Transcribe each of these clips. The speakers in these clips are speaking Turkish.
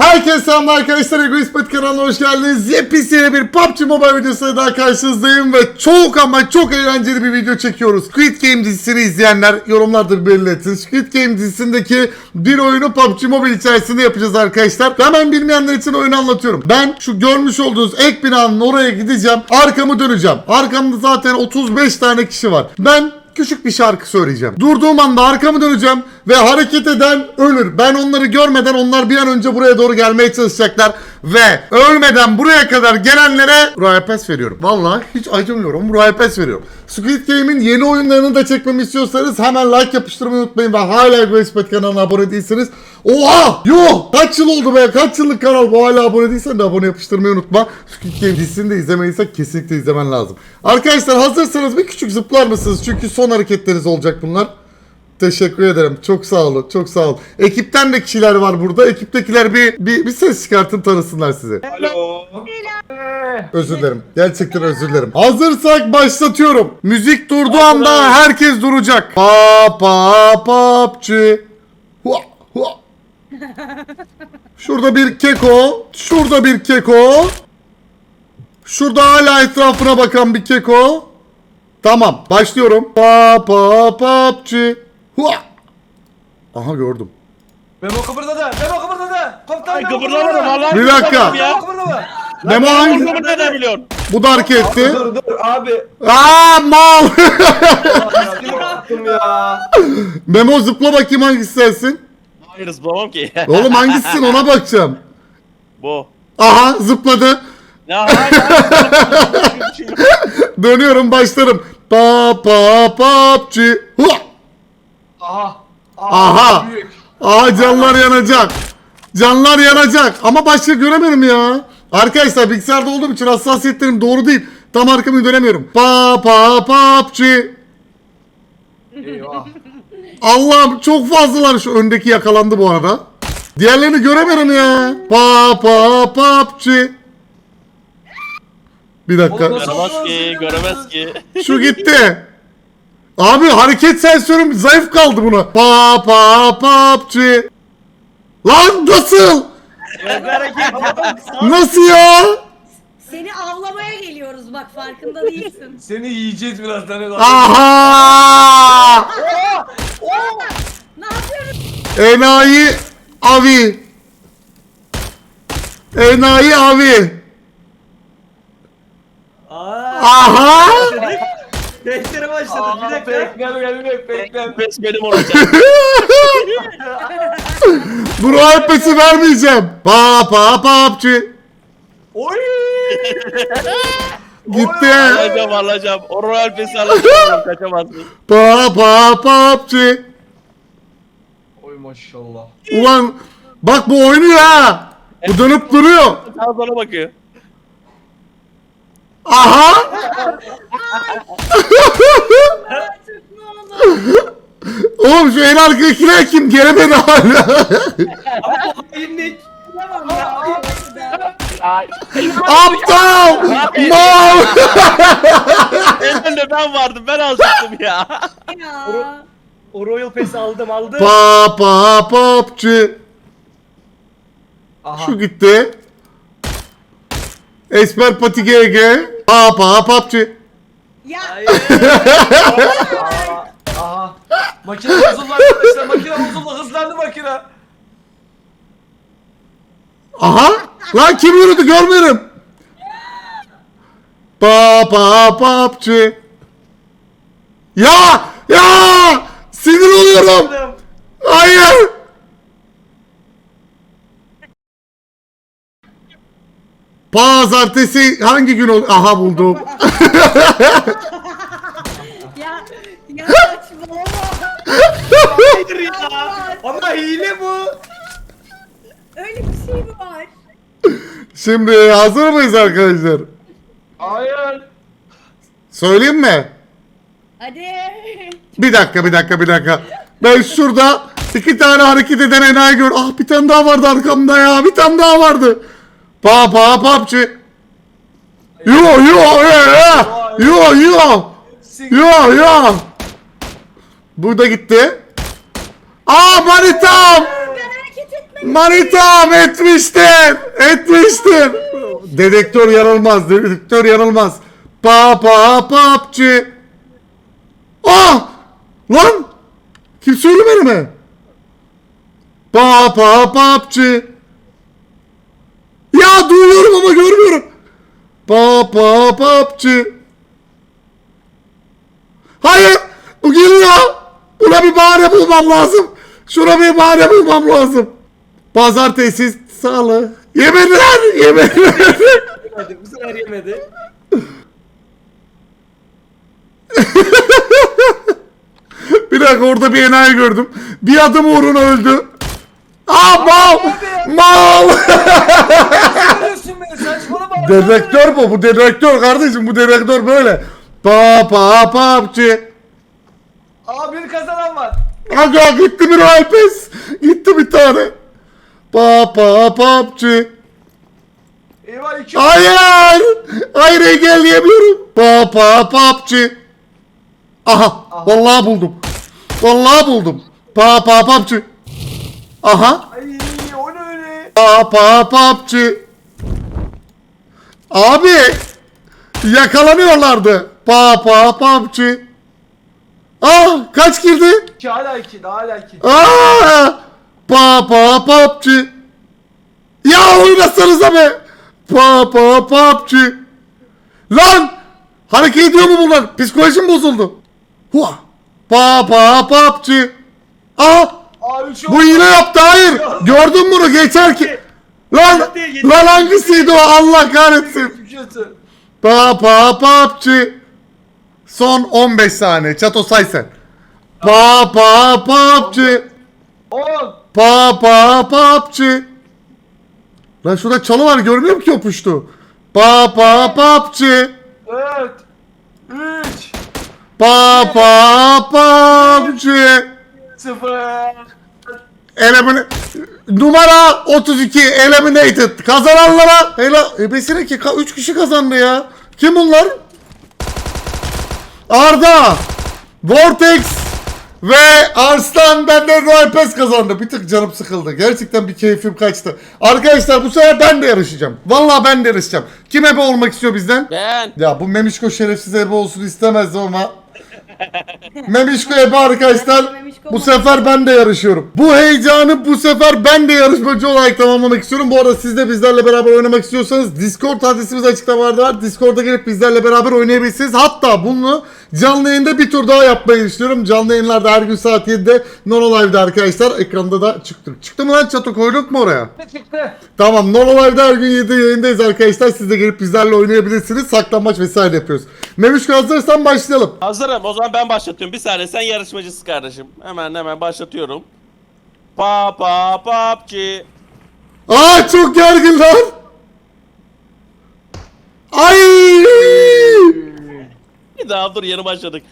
Herkese selam arkadaşlar Egoist Pet kanalına hoş geldiniz. Yepyeni bir PUBG Mobile videosuyla daha karşınızdayım ve çok ama çok eğlenceli bir video çekiyoruz. Squid Game dizisini izleyenler yorumlarda etsin. Squid Game dizisindeki bir oyunu PUBG Mobile içerisinde yapacağız arkadaşlar. Hemen bilmeyenler için oyunu anlatıyorum. Ben şu görmüş olduğunuz ek binanın oraya gideceğim. Arkamı döneceğim. Arkamda zaten 35 tane kişi var. Ben küçük bir şarkı söyleyeceğim. Durduğum anda arkamı döneceğim ve hareket eden ölür. Ben onları görmeden onlar bir an önce buraya doğru gelmeye çalışacaklar ve ölmeden buraya kadar gelenlere Royal Pass veriyorum. Vallahi hiç acımıyorum. Royal Pass veriyorum. Squid Game'in yeni oyunlarını da çekmemi istiyorsanız hemen like yapıştırmayı unutmayın ve hala Egoist kanalına abone değilseniz Oha! Yo! Kaç yıl oldu be? Kaç yıllık kanal bu hala abone değilsen de abone yapıştırmayı unutma. Squid Game dizisini de izlemediysen kesinlikle izlemen lazım. Arkadaşlar hazırsanız bir küçük zıplar mısınız? Çünkü son hareketleriniz olacak bunlar. Teşekkür ederim. Çok sağ olun. Çok sağ olun. Ekipten de kişiler var burada. Ekiptekiler bir, bir, bir ses çıkartın tanısınlar sizi. Alo. Özür dilerim. Gerçekten özür dilerim. Hazırsak başlatıyorum. Müzik durduğu anda herkes duracak. Pa pa papçı. Hua, hua. Şurada bir keko. Şurada bir keko. Şurada hala etrafına bakan bir keko. Tamam başlıyorum. Pa pa papçı. Hua. Aha gördüm. Memo kıpırdadı. Memo kıpırdadı. Komutan Ay Memo kıpırdamadım kıpırdadı. vallahi. Bir dakika. Memo kıpırdadı. Memo hangi? Kıpırdadı biliyorsun. Bu da hareket etti. Dur dur abi. Aa mal. Ya? Memo zıpla bakayım hangisi sensin. Hayır zıplamam ki. Oğlum hangisisin ona bakacağım. Bu. Aha zıpladı. Ya hayır. hayır. Dönüyorum başlarım. Pa pa papçı. Hua! Aha. Aha. Büyük. Aha canlar yanacak. Canlar yanacak. Ama başka göremedim ya. Arkadaşlar bilgisayarda olduğum için hassasiyetlerim doğru değil. Tam arkamı dönemiyorum. Pa pa papçı. Eyvah. Allah'ım çok fazlalar şu öndeki yakalandı bu arada. Diğerlerini göremiyorum ya. Pa pa papçı. Bir dakika. Göremez ki, göremez ki. Şu gitti. Abi hareket sensörüm zayıf kaldı buna. Pa pa papçı. Lan nasıl? Nasıl ya? Seni avlamaya geliyoruz bak farkında değilsin. Seni yiyeceğiz birazdan. Aha! ne yapıyoruz? Enayi avi. Enayi avi. Aha! Testere başladı. Bir dakika. Bekler bekler bekler. Pes benim olacak. Bu Royal Pass'i vermeyeceğim. Pa pa papçı. Oy. Gitti. alacağım alacağım. O Royal Pass'i alacağım. Kaçamazsın. Pa pa papçı. Oy maşallah. Ulan bak bu oynuyor ha. Bu dönüp duruyor. Sağ sana bakıyor. Aha! Oğlum şu en arkadakiler kim? Gelemedi hala. Hainlik. Tamam ya. Ay. Aptal! Mal! En önde ben vardım. Ben alacaktım ya. ya. O Royal Pass'i aldım aldım. pa pa papçı. Aha. Şu gitti. Esmer pati GG. Pa pa papçı. Ya Aha. Aha. Makine bozuldu arkadaşlar. Makine bozuldu. Hızlandı makine. Aha! Lan kim yürüdü görmüyorum. Pa pa papçı. Ya! Ya! Sinir oluyorum. Hayır! Pazartesi hangi gün ol? Aha buldum. ya ya saçmalama. Hayır ya. Ama hile bu. Öyle bir şey mi var? Şimdi hazır mıyız arkadaşlar? Hayır. Söyleyeyim mi? Hadi. Bir dakika bir dakika bir dakika. Ben şurada iki tane hareket eden enayi gör. Ah bir tane daha vardı arkamda ya. Bir tane daha vardı. Pa pa papçı. Yo yo yo yo yo yo yo. Bu da gitti. Aa manitam. Manitam etmiştin. Etmiştin. Dedektör yanılmaz. Dedektör yanılmaz. Pa pa papçı. Ah! Lan! Kim söylemedi mi? Pa pa papçı. Ya duyuyorum ama görmüyorum. Pa pa papçı. Hayır! Bu geliyor. Buna bir bahane bulmam lazım. Şuna bir bahane bulmam lazım. Pazartesi, salı. Yemediler, yemediler. Hadi bu sefer yemedi. bir dakika orada bir enayi gördüm. Bir adım uğruna öldü. Aa mal! Mal! Görüyorsun beni saçmalama. dedektör bu, bu dedektör kardeşim, bu dedektör böyle. Pa pa papçı. Aa bir kazanan var. Aga gitti bir Alpes. Gitti bir tane. Pa pa papçı. Eyvah iki. Hayır! Hayır engelleyemiyorum. Pa pa papçı. Aha, vallahi buldum. Vallahi buldum. Pa pa papçı. Aha. Ay o ne öyle? Pa papçı. Abi yakalanıyorlardı. Pa pa papçı. Ah kaç girdi? İki hala iki daha hala iki. Aa! Pa pa papçı. Ya oynasanıza be. Pa pa papçı. Lan! Hareket ediyor mu bunlar? Psikolojim bozuldu. Hua! Pa pa papçı. Aa! Bu hile yaptı hayır. Gördün bunu geçer ki. Lan lan hangisiydi o Allah kahretsin. Pa pa papçı. Son 15 saniye. Çato say sen. Pa pa papçı. 10. Pa pa papçı. Lan şurada çalı var görmüyor mu ki o puştu? Pa pa papçı. 4. 3. Pa pa papçı. 0. Elemin numara 32 eliminated. Kazananlara helal. Ebesine ki 3 kişi kazandı ya. Kim bunlar? Arda, Vortex ve Arslan benden Royal Pass kazandı. Bir tık canım sıkıldı. Gerçekten bir keyfim kaçtı. Arkadaşlar bu sefer ben de yarışacağım. Vallahi ben de yarışacağım. Kim ebe olmak istiyor bizden? Ben. Ya bu Memişko şerefsiz ebe olsun istemezdim ama Memişko ebe arkadaşlar. Bu sefer ben de yarışıyorum. Bu heyecanı bu sefer ben de yarışmacı olarak tamamlamak istiyorum. Bu arada siz de bizlerle beraber oynamak istiyorsanız Discord adresimiz açıklamada var. Discord'a gelip bizlerle beraber oynayabilirsiniz. Hatta bunu canlı yayında bir tur daha yapmayı istiyorum. Canlı yayınlarda her gün saat 7'de Nono Live'da arkadaşlar. Ekranda da çıktı. Çıktı mı lan çatı koyduk mu oraya? Çıktı? Tamam Nono Live'da her gün 7 yayındayız arkadaşlar. Siz de gelip bizlerle oynayabilirsiniz. Saklanmaç vesaire yapıyoruz. Memişko hazırsan başlayalım. Hazırım. O zaman ben başlatıyorum. Bir saniye sen yarışmacısın kardeşim. Hemen hemen başlatıyorum. Pa pa papçı. Aa çok gergin lan. Ay! Bir daha dur yeni başladık.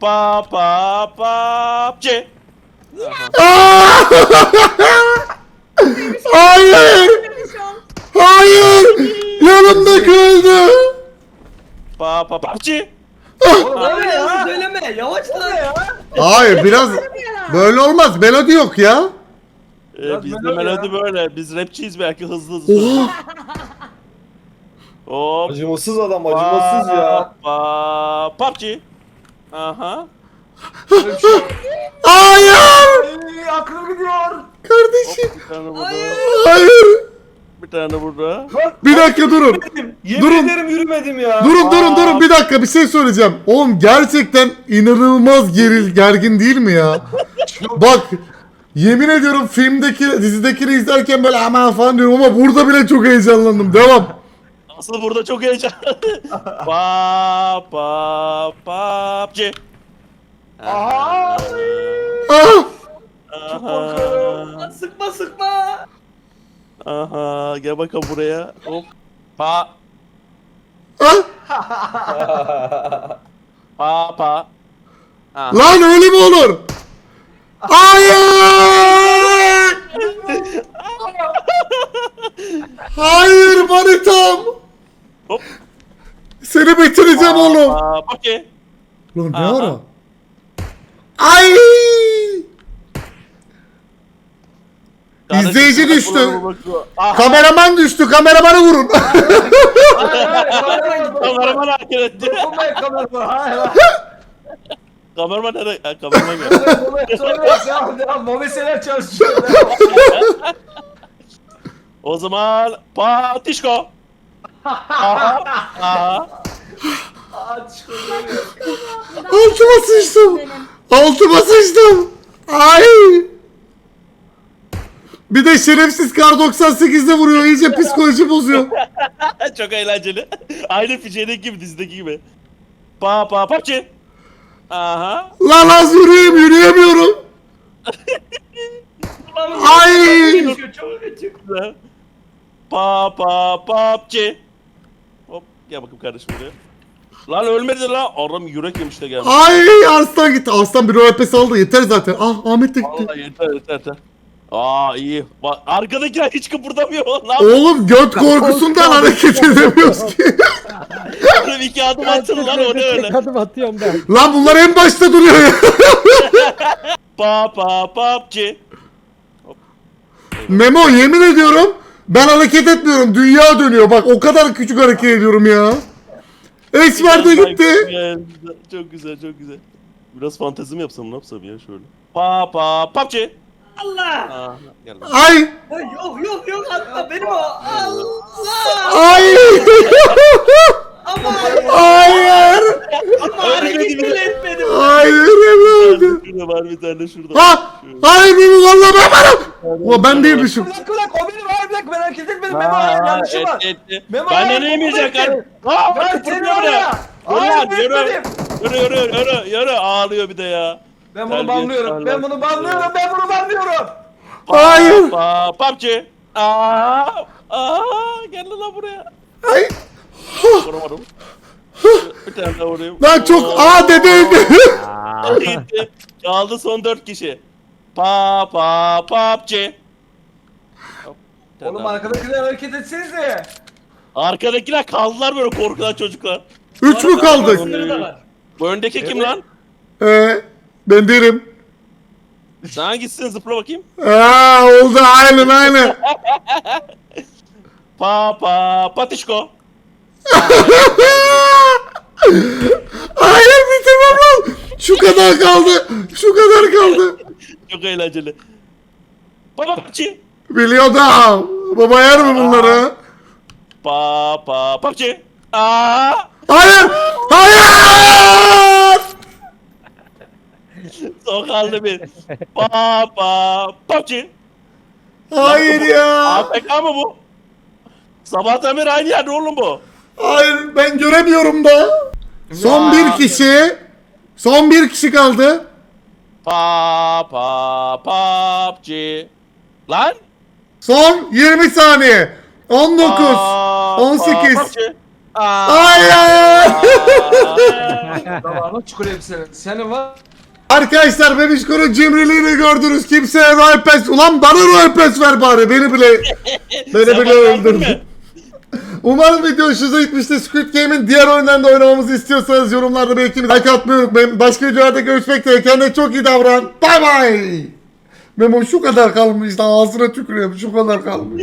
Pa pa papçı. Aa! Hayır! Hayır! Yanımdaki öldü. Pa pa papçı. Oğlum o Abi ne ya? yalan söyleme. Yavaş lan. ya? Hayır biraz böyle olmaz. Melodi yok ya. Ee, Biraz bizde melodi melodi ya. böyle. Biz rapçiyiz belki hızlı hızlı. Oha! Hop. Acımasız adam acımasız ya. Pa papçı. Aha. Hayır! Ay, aklım gidiyor. Kardeşim. Burada. Hayır! Bir tane burada. Bir dakika durun. Yemin Durun. ederim yürümedim ya. Durun durun Aa. durun bir dakika bir şey söyleyeceğim. Oğlum gerçekten inanılmaz geril gergin değil mi ya? Bak yemin ediyorum filmdeki dizidekini izlerken böyle aman falan diyorum ama burada bile çok heyecanlandım. Devam. Aslı burada çok heyecanlı. pa pa papçı. Aha. Ah! Aha. Lan Sıkma sıkma. Aha. Gel bakalım buraya. Hop. Pa pa pa. Aha. Lan öyle mi olur? Hayır! Hayır manitam! Hop. Seni bitireceğim oğlum. Pa papçı. Lan ne Aha. ara? Ay! İzleyici düştü. Ah, Kameraman düştü. Kameramanı vurun. Kameraman. kameraman hareket etti. Dokunmayın kamerama. Hayır hayır. kameraman nereye? Ha, Kameraman geldi. Mobeseler çalışıyor. O zaman Patişko. Aha. Aha. Aa çıkıyor. Altıma sıçtım. Altıma sıçtım. Ay. Bir de şerefsiz kar 98'de vuruyor. İyice psikoloji bozuyor. Çok eğlenceli. Aynı Fice'deki gibi dizideki gibi. Pa pa papçı. Aha. Lan az yürüyeyim yürüyemiyorum. Ay. Çok. Güzel. Pa pa papçı. Hop gel bakayım kardeşim buraya. Lan ölmedi lan. Adam yürek yemiş de gelmiş. Ay Arslan gitti. Arslan bir öpes aldı. Yeter zaten. Ah Ahmet de gitti. Vallahi yeter yeter yeter. Aa iyi. Bak arkadakiler hiç kıpırdamıyor. Ne yapıyor? Oğlum göt korkusundan hareket edemiyoruz ki. Oğlum iki adım atın lan o ne öyle. Adım atıyorum ben. Lan bunlar en başta duruyor ya. Pa pa papçı. Memo yemin ediyorum ben hareket etmiyorum. Dünya dönüyor. Bak o kadar küçük hareket ediyorum ya. Esmer de gitti. Çok güzel çok güzel. Biraz fantezi mi yapsam ne yapsam ya şöyle. Pa pa papçı. Allah. Aa, gel lan. Ay. Ay, Yok yok yok atma benim o. Allah. Ay. Ama Hayır. ama hareket bile etmedim. Hayır evladım. Şurada var bir tane şurada. Ha. Hayır Memo vallahi ben varım. Ulan ben değilmişim. Bir dakika o benim hayır bir dakika ben hareket etmedim. Memo hayır yanlışım var. et, et. Memo, Ben hayır, nereye dokunma kardeşim? Aa Ben bak seni kıpırdıyor var bir de. ya. Yürü Hayır lan yürü. etmedim. Yürü yürü yürü yürü ağlıyor bir de ya. Ben bunu Terbiyesiz banlıyorum. Ben bunu banlıyorum. Ben bunu banlıyorum. Hayır. Pa papçı. Aa aa gel lan buraya. Ay. Vuramadım. Bir tane daha vurayım. Ben çok A dedi. Aa, gitti. Kaldı son dört kişi. Pa pa tane Oğlum arkadakiler hareket etsenize. Arkadakiler kaldılar böyle korkudan çocuklar. Üç mü kaldık? Bu öndeki kim lan? Ee, ben değilim. Sen hangisin zıpla bakayım. Aa oldu aynen aynen. Pa pa patişko. Hayır bitirmem lan. Şu kadar kaldı. Şu kadar kaldı. Çok eğlenceli. Papçı. Biliyordum. Baba yer mi bunları? Pa pa papçı. Aa! Hayır. Hayır. Son kaldı bir. Pa pa papçı. Hayır ya. APK mı bu? Sabahtan beri aynı yerde oğlum bu. Hayır ben göremiyorum da. Son Ya. bir kişi. Son bir kişi kaldı. Pa pa papçı. Lan? Son 20 saniye. 19. Pa, 18. pa, papçı. Aa! Hayır. Aa! Tamam çukurayım seni. Var. Arkadaşlar Bebişko'nun cimriliğini gördünüz. Kimseye Royal Pass. Ulan bana Royal Pass ver bari. Beni bile beni bile öldürdü. Umarım video hoşunuza gitmiştir. Squid Game'in diğer oyunlarında oynamamızı istiyorsanız yorumlarda belki like atmayı unutmayın. Başka videolarda görüşmek üzere. Kendine çok iyi davran. Bay bay. Memo şu kadar kalmış. Ağzına tükürüyorum. Şu kadar kalmış.